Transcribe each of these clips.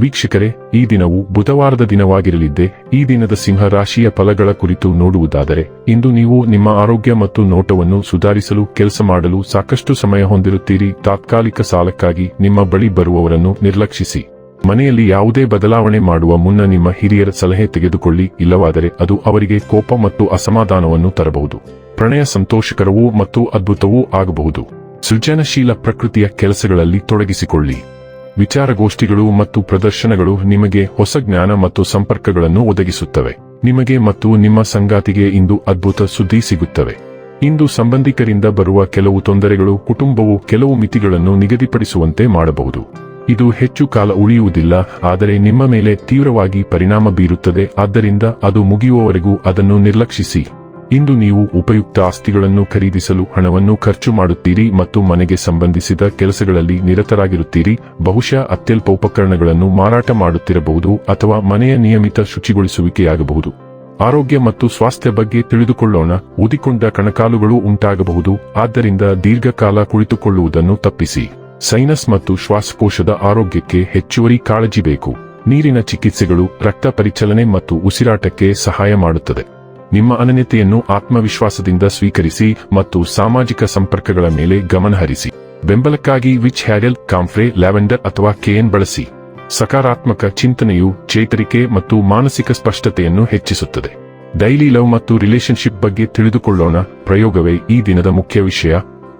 ವೀಕ್ಷಕರೇ, ಈ ದಿನವು ಬುಧವಾರದ ದಿನವಾಗಿರಲಿದ್ದೆ, ಈ ದಿನದ ಸಿಂಹ ರಾಶಿಯ ಫಲಗಳ ಕುರಿತು ನೋಡುವುದಾದರೆ, ಇಂದು ನೀವು ನಿಮ್ಮ ಆರೋಗ್ಯ ಮತ್ತು ನೋಟವನ್ನು ಸುಧಾರಿಸಲು, ಕೆಲಸ ಮಾಡಲು ಸಾಕಷ್ಟು ಸಮಯ ಹೊಂದಿರುತ್ತೀರಿ, ತಾತ್ಕಾಲಿಕ ಸಾಲಕ್ಕಾಗಿ ನಿಮ್ಮ ಬಳಿ ಬರುವವರನ್ನು ನಿರ್ಲಕ್ಷಿಸಿ. ಮನೆಯಲ್ಲಿ ಯಾವುದೇ ಬದಲಾವಣೆ ಮಾಡುವ ಮುನ್ನ ನಿಮ್ಮ ಹಿರಿಯರ ಸಲಹೆ ತೆಗೆದುಕೊಳ್ಳಿ, ಇಲ್ಲವಾದರೆ ಅದು ಅವರಿಗೆ ಕೋಪ ಮತ್ತು ಅಸಮಾಧಾನವನ್ನು ತರಬಹುದು. ಪ್ರಣಯ ಸಂತೋಷಕರವೂ ಮತ್ತು ಅದ್ಭುತವೂ ಆಗಬಹುದು. ಸೃಜನಶೀಲ ಪ್ರಕೃತಿಯ ಕೆಲಸಗಳಲ್ಲಿ ತೊಡಗಿಸಿಕೊಳ್ಳಿ. ವಿಚಾರಗೋಷ್ಠಿಗಳು ಮತ್ತು ಪ್ರದರ್ಶನಗಳು ನಿಮಗೆ ಹೊಸ ಜ್ಞಾನ ಮತ್ತು ಸಂಪರ್ಕಗಳನ್ನು ಒದಗಿಸುತ್ತವೆ. ನಿಮಗೆ ಮತ್ತು ನಿಮ್ಮ ಸಂಗಾತಿಗೆ ಇಂದು ಅದ್ಭುತ ಸುದ್ದಿ ಸಿಗುತ್ತವೆ. ಇಂದು ಸಂಬಂಧಿಕರಿಂದ ಬರುವ ಕೆಲವು ತೊಂದರೆಗಳು ಕುಟುಂಬವು ಕೆಲವು ಮಿತಿಗಳನ್ನು ನಿಗದಿಪಡಿಸುವಂತೆ ಮಾಡಬಹುದು. ಇದು ಹೆಚ್ಚು ಕಾಲ ಉಳಿಯುವುದಿಲ್ಲ, ಆದರೆ ನಿಮ್ಮ ಮೇಲೆ ತೀವ್ರವಾಗಿ ಪರಿಣಾಮ ಬೀರುತ್ತದೆ, ಆದ್ದರಿಂದ ಅದು ಮುಗಿಯುವವರೆಗೂ ಅದನ್ನು ನಿರ್ಲಕ್ಷಿಸಿ. ಇಂದು ನೀವು ಉಪಯುಕ್ತ ಆಸ್ತಿಗಳನ್ನು ಖರೀದಿಸಲು ಹಣವನ್ನು ಖರ್ಚು ಮಾಡುತ್ತೀರಿ ಮತ್ತು ಮನೆಗೆ ಸಂಬಂಧಿಸಿದ ಕೆಲಸಗಳಲ್ಲಿ ನಿರತರಾಗಿರುತ್ತೀರಿ, ಬಹುಶಃ ಅತ್ಯಲ್ಪ ಉಪಕರಣಗಳನ್ನು ಮಾರಾಟ ಮಾಡುತ್ತಿರಬಹುದು ಅಥವಾ ಮನೆಯ ನಿಯಮಿತ ಶುಚಿಗೊಳಿಸುವಿಕೆಯಾಗಬಹುದು. ಆರೋಗ್ಯ ಮತ್ತು ಸ್ವಾಸ್ಥ್ಯ ಬಗ್ಗೆ ತಿಳಿದುಕೊಳ್ಳೋಣ, ಊದಿಕೊಂಡ ಕಣಕಾಲುಗಳು ಉಂಟಾಗಬಹುದು, ಆದ್ದರಿಂದ ದೀರ್ಘಕಾಲ ಕುಳಿತುಕೊಳ್ಳುವುದನ್ನು ತಪ್ಪಿಸಿ. ಸೈನಸ್ ಮತ್ತು ಶ್ವಾಸಕೋಶದ ಆರೋಗ್ಯಕ್ಕೆ ಹೆಚ್ಚುವರಿ ಕಾಳಜಿ ಬೇಕು. ನೀರಿನ ಚಿಕಿತ್ಸೆಗಳು ರಕ್ತ ಪರಿಚಲನೆ ಮತ್ತು ಉಸಿರಾಟಕ್ಕೆ ಸಹಾಯ ಮಾಡುತ್ತದೆ. ನಿಮ್ಮ ಅನನ್ಯತೆಯನ್ನು ಆತ್ಮವಿಶ್ವಾಸದಿಂದ ಸ್ವೀಕರಿಸಿ ಮತ್ತು ಸಾಮಾಜಿಕ ಸಂಪರ್ಕಗಳ ಮೇಲೆ ಗಮನಹರಿಸಿ ಬೆಂಬಲಕ್ಕಾಗಿ ವಿಚ್ ಹ್ಯಾರೆಲ್ ಕಾಂಫ್ರೆ, ಲ್ಯಾವೆಂಡರ್ ಅಥವಾ ಕೆಎನ್ ಬಳಸಿ. ಸಕಾರಾತ್ಮಕ ಚಿಂತನೆಯು ಚೇತರಿಕೆ ಮತ್ತು ಮಾನಸಿಕ ಸ್ಪಷ್ಟತೆಯನ್ನು ಹೆಚ್ಚಿಸುತ್ತದೆ. ಡೈಲಿ ಲವ್ ಮತ್ತು ರಿಲೇಶನ್ಶಿಪ್ ಬಗ್ಗೆ ತಿಳಿದುಕೊಳ್ಳೋಣ. ಪ್ರಯೋಗವೇ ಈ ದಿನದ ಮುಖ್ಯ ವಿಷಯ.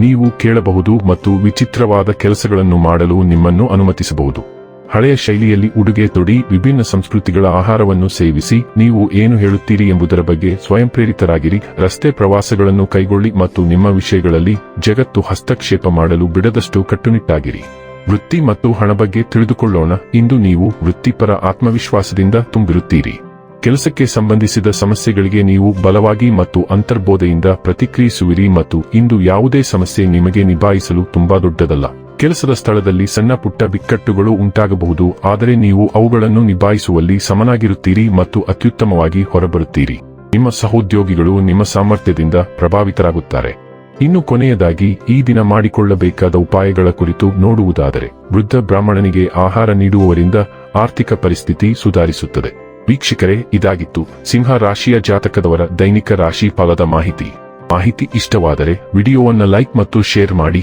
ನೀವು ಕೇಳಬಹುದು ಮತ್ತು ವಿಚಿತ್ರವಾದ ಕೆಲಸಗಳನ್ನು ಮಾಡಲು ನಿಮ್ಮನ್ನು ಅನುಮತಿಸಬಹುದು. ಹಳೆಯ ಶೈಲಿಯಲ್ಲಿ ಉಡುಗೆ ತೊಡಿ, ವಿಭಿನ್ನ ಸಂಸ್ಕೃತಿಗಳ ಆಹಾರವನ್ನು ಸೇವಿಸಿ, ನೀವು ಏನು ಹೇಳುತ್ತೀರಿ ಎಂಬುದರ ಬಗ್ಗೆ ಸ್ವಯಂ ಪ್ರೇರಿತರಾಗಿರಿ ರಸ್ತೆ ಪ್ರವಾಸಗಳನ್ನು ಕೈಗೊಳ್ಳಿ ಮತ್ತು ನಿಮ್ಮ ವಿಷಯಗಳಲ್ಲಿ ಜಗತ್ತು ಹಸ್ತಕ್ಷೇಪ ಮಾಡಲು ಬಿಡದಷ್ಟು ಕಟ್ಟುನಿಟ್ಟಾಗಿರಿ. ವೃತ್ತಿ ಮತ್ತು ಹಣ ಬಗ್ಗೆ ತಿಳಿದುಕೊಳ್ಳೋಣ. ಇಂದು ನೀವು ವೃತ್ತಿಪರ ಆತ್ಮವಿಶ್ವಾಸದಿಂದ ತುಂಬಿರುತ್ತೀರಿ. ಕೆಲಸಕ್ಕೆ ಸಂಬಂಧಿಸಿದ ಸಮಸ್ಯೆಗಳಿಗೆ ನೀವು ಬಲವಾಗಿ ಮತ್ತು ಅಂತರ್ಬೋಧೆಯಿಂದ ಪ್ರತಿಕ್ರಿಯಿಸುವಿರಿ ಮತ್ತು ಇಂದು ಯಾವುದೇ ಸಮಸ್ಯೆ ನಿಮಗೆ ನಿಭಾಯಿಸಲು ತುಂಬಾ ದೊಡ್ಡದಲ್ಲ. ಕೆಲಸದ ಸ್ಥಳದಲ್ಲಿ ಸಣ್ಣ ಪುಟ್ಟ ಬಿಕ್ಕಟ್ಟುಗಳು ಉಂಟಾಗಬಹುದು, ಆದರೆ ನೀವು ಅವುಗಳನ್ನು ನಿಭಾಯಿಸುವಲ್ಲಿ ಸಮನಾಗಿರುತ್ತೀರಿ ಮತ್ತು ಅತ್ಯುತ್ತಮವಾಗಿ ಹೊರಬರುತ್ತೀರಿ. ನಿಮ್ಮ ಸಹೋದ್ಯೋಗಿಗಳು ನಿಮ್ಮ ಸಾಮರ್ಥ್ಯದಿಂದ ಪ್ರಭಾವಿತರಾಗುತ್ತಾರೆ. ಇನ್ನು ಕೊನೆಯದಾಗಿ, ಈ ದಿನ ಮಾಡಿಕೊಳ್ಳಬೇಕಾದ ಉಪಾಯಗಳ ಕುರಿತು ನೋಡುವುದಾದರೆ, ವೃದ್ಧ ಬ್ರಾಹ್ಮಣನಿಗೆ ಆಹಾರ ನೀಡುವವರಿಂದ ಆರ್ಥಿಕ ಪರಿಸ್ಥಿತಿ ಸುಧಾರಿಸುತ್ತದೆ. ವೀಕ್ಷಕರೇ, ಇದಾಗಿತ್ತು ಸಿಂಹ ರಾಶಿಯ ಜಾತಕದವರ ದೈನಿಕ ರಾಶಿ ಫಲದ ಮಾಹಿತಿ. ಮಾಹಿತಿ ಇಷ್ಟವಾದರೆ, ವಿಡಿಯೋವನ್ನು ಲೈಕ್ ಮತ್ತು ಶೇರ್ ಮಾಡಿ.